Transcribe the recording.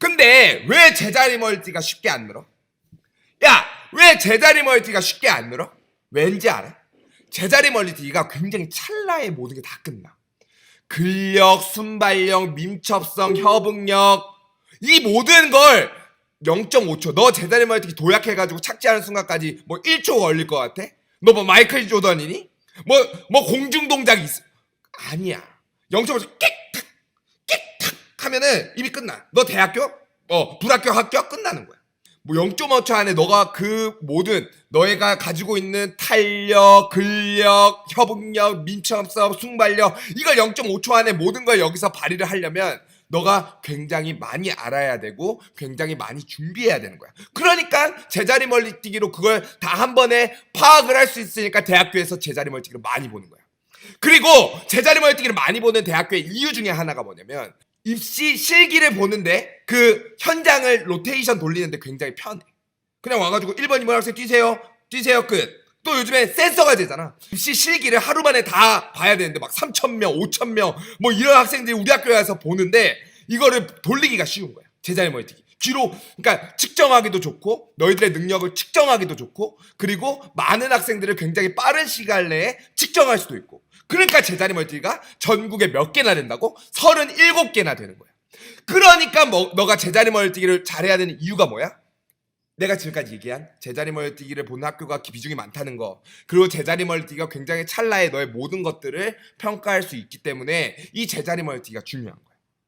근데 왜 제자리 멀티가 쉽게 안 늘어? 야, 왜 제자리 멀티가 쉽게 안 늘어? 왠지 알아? 제자리 멀티가 굉장히 찰나에 모든 게 다 끝나. 근력, 순발력, 민첩성, 협응력 이 모든 걸 0.5초. 너 제자리 멀티 도약해가지고 착지하는 순간까지 뭐 1초 걸릴 것 같아? 너 뭐 마이클 조던이니? 뭐 뭐 공중 동작이 있어? 아니야. 0.5초 끽탁 끽탁 하면은 이미 끝나. 너 대학교? 어 불합격 합격 끝나는 거야. 뭐 0.5초 안에 너가 그 모든 너희가 가지고 있는 탄력, 근력, 협응력, 민첩성, 순발력 이걸 0.5초 안에 모든 걸 여기서 발휘를 하려면 너가 굉장히 많이 알아야 되고 굉장히 많이 준비해야 되는 거야. 그러니까 제자리 멀리뛰기로 그걸 다 한 번에 파악을 할 수 있으니까 대학교에서 제자리 멀티기를 많이 보는 거야. 그리고 제자리 멀티기를 많이 보는 대학교의 이유 중에 하나가 뭐냐면 입시 실기를 보는데 그 현장을 로테이션 돌리는데 굉장히 편해. 그냥 와가지고 1번, 2번 학생 뛰세요. 뛰세요. 끝. 또 요즘에 센서가 되잖아. 입시 실기를 하루 만에 다 봐야 되는데 막 3,000명, 5,000명 뭐 이런 학생들이 우리 학교에 와서 보는데 이거를 돌리기가 쉬운 거야. 제자리 멀티기. 뒤로 그러니까 측정하기도 좋고 너희들의 능력을 측정하기도 좋고 그리고 많은 학생들을 굉장히 빠른 시간 내에 측정할 수도 있고 그러니까 제자리 멀티가 전국에 몇 개나 된다고? 37개나 되는 거야. 그러니까 뭐, 너가 제자리 멀티기를 잘해야 되는 이유가 뭐야? 내가 지금까지 얘기한 제자리 멀티기를 보는 학교가 비중이 많다는 거 그리고 제자리 멀티기가 굉장히 찰나에 너의 모든 것들을 평가할 수 있기 때문에 이 제자리 멀티기가 중요한 거야.